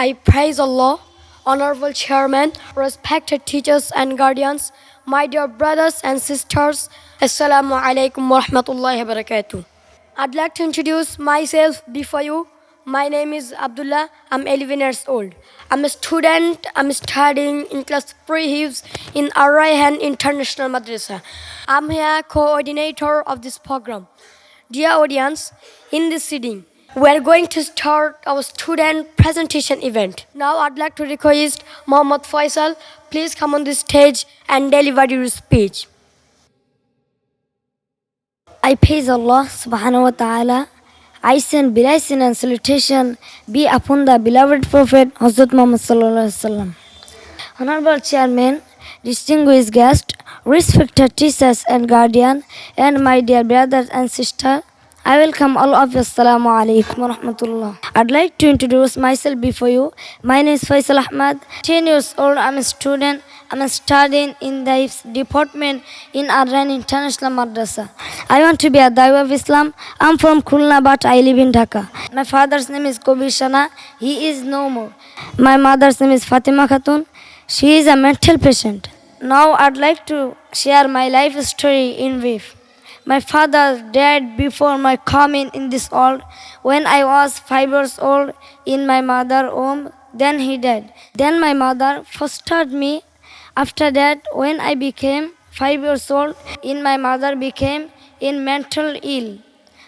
I praise Allah, Honorable Chairman, respected teachers and guardians, my dear brothers and sisters. Assalamu alaikum wa rahmatullahi wa barakatuh. I'd like to introduce myself before you. My name is Abdullah. I'm 11 years old. I'm a student. I'm studying in class pre-Hifz in Ar-Rayhan International Madrasa. I'm here coordinator of this program. Dear audience, in this sitting, we are going to start our student presentation event. Now I'd like to request Mohammad Faisal, please come on the stage and deliver your speech. I praise Allah subhanahu wa ta'ala. I send blessing and salutation be upon the beloved Prophet Hazrat Muhammad sallallahu alaihi wasallam. Honorable Chairman, distinguished guests, respected teachers and guardian, and my dear brothers and sisters, I welcome all of you. Assalamu alaikum wa rahmatullah. I'd like to introduce myself before you. My name is Faisal Ahmad. 10 years old. I'm a student. I'm studying in the department in Arran International Madrasa. I want to be a Daiwa of Islam. I'm from Khulna, but I live in Dhaka. My father's name is Kobir Shana. He is no more. My mother's name is Fatima Khatun. She is a mental patient. Now I'd like to share my life story in brief. My father died before my coming in this world. When I was five years old in my mother home, then he died. Then my mother fostered me. After that, when I became five years old, in my mother became in mental ill.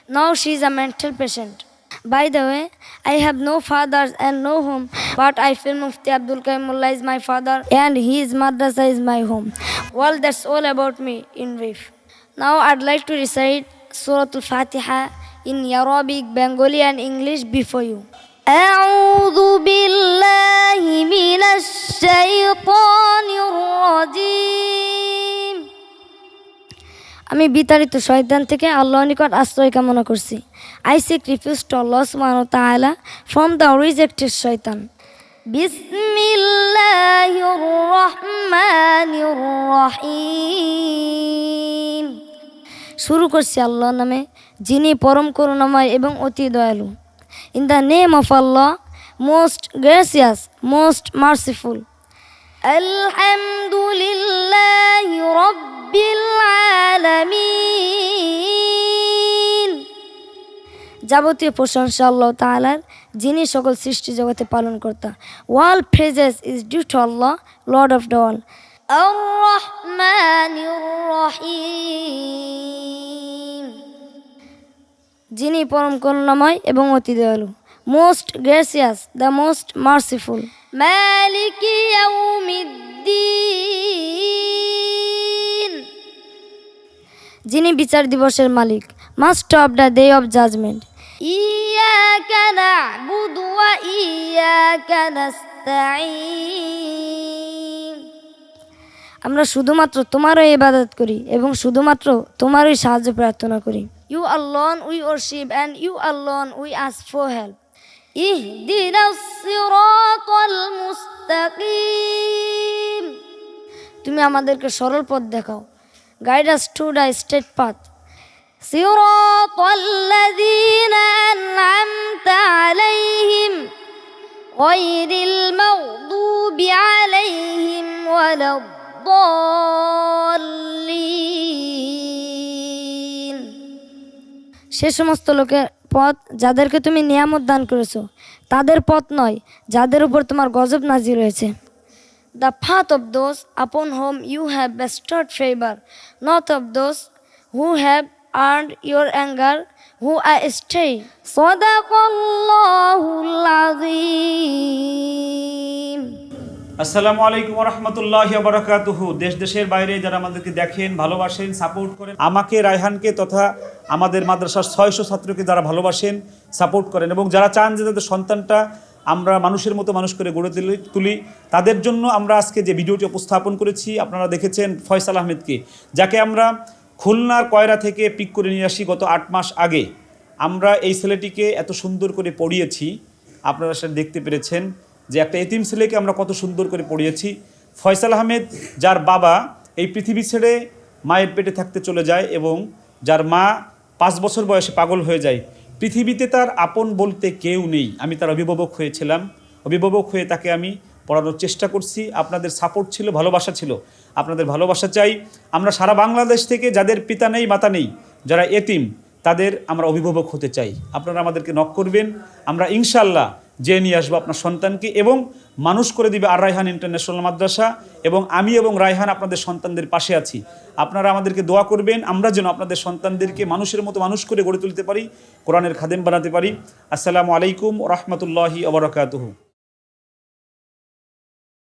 Now she is a mental patient. By the way, I have no father and no home, but I feel Mufti Abdul Kaim Mullah is my father and his madrasa is my home. Well, that's all about me in brief. Now I'd like to recite Surah Al-Fatiha in Arabic, Bengali and English before you. أعوذ بالله من الشيطان الرجيم আমি বিতাড়িত শয়তান থেকে আল্লাহর নিকট আশ্রয় কামনা করছি I seek refuge to Allah সুবহানাহু ওয়া তাআলা ফ্রম দ্য রিজেক্টেড শয়তান বিসমিল্লাহির রহমানির রহিম শুরু করছি আল্লাহর নামে, যিনি পরম করুণাময় এবং অতি দয়ালু। In the name of Allah most gracious most merciful আলহামদুলিল্লাহ রব্বিল আলামিন যাবতীয় প্রশংসা আল্লাহ তাআলার, যিনি সকল সৃষ্টি জগতে পালন কর্তা। All praises is due to Allah lord of the all আর-রহমানির রহিম যিনি পরম করুণাময় এবং অতি দয়ালু। Most gracious the most merciful মালিক যিনি বিচার দিবসের মালিক master of the day of judgment আমরা শুধুমাত্র তোমারই ইবাদত করি এবং শুধুমাত্র তোমারই সাহায্য প্রার্থনা করি। you alone we worship and you alone we ask for help ইহদিনাস সিরাতাল মুস্তাকিম তুমি আমাদেরকে সরল পথ দেখাও guide us to the straight path صراط الذين أنعمت عليهم غير المغضوب عليهم ولا الضالين সে সমস্ত লোকের পথ যাদেরকে তুমি নিয়ামত দান করেছ, তাদের পথ নয়, যাদের উপর তোমার গজব নাজি রয়েছে the path of those upon whom you have bestowed favour not of those who have earned your anger who are stay সদাকল্লাহুল আযীম আসসালামু আলাইকুম রহমতুল্লাহ বারাকাতুহু দেশ দেশের বাইরে যারা আমাদেরকে দেখেন, ভালোবাসেন, সাপোর্ট করেন, আমাকে, রায়হানকে তথা আমাদের মাদ্রাসার ছয়শো ছাত্রকে যারা ভালোবাসেন সাপোর্ট করেন এবং যারা চান যে তাদের সন্তানটা আমরা মানুষের মতো মানুষ করে গড়ে তুলি তুলি, তাদের জন্য আমরা আজকে যে ভিডিওটি উপস্থাপন করেছি, আপনারা দেখেছেন ফয়সাল আহমেদকে, যাকে আমরা খুলনার কয়রা থেকে পিক করে নিয়ে আসি গত আট মাস আগে। আমরা এই ছেলেটিকে এত সুন্দর করে পড়িয়েছি, আপনারা সেটা দেখতে পেরেছেন যে একটা এতিম ছেলেকে আমরা কত সুন্দর করে পড়িয়েছি। ফয়সাল আহমেদ, যার বাবা এই পৃথিবী ছেড়ে মায়ের পেটে থাকতে চলে যায় এবং যার মা পাঁচ বছর বয়সে পাগল হয়ে যায়। পৃথিবীতে তার আপন বলতে কেউ নেই। আমি তার অভিভাবক হয়েছিলাম। অভিভাবক হয়ে তাকে আমি পড়ানোর চেষ্টা করছি। আপনাদের সাপোর্ট ছিল, ভালোবাসা ছিল। আপনাদের ভালোবাসা চাই। আমরা সারা বাংলাদেশ থেকে যাদের পিতা নেই, মাতা নেই, যারা এতিম, তাদের আমরা অভিভাবক হতে চাই। আপনারা আমাদেরকে নক করবেন। আমরা ইনশাল্লাহ যে নিয়ে আসব আপনার সন্তানকে এবং মানুষ করে দিবে আর রায়হান ইন্টারন্যাশনাল মাদ্রাসা এবং আমি এবং রায়হান আপনাদের সন্তানদের পাশে আছি। আপনারা আমাদেরকে দোয়া করবেন, আমরা যেন আপনাদের সন্তানদেরকে মানুষের মতো মানুষ করে গড়ে তুলতে পারি, কোরআনের খাদেম বানাতে পারি। আসসালামু আলাইকুম রহমতুল্লাহি আবরকাতহু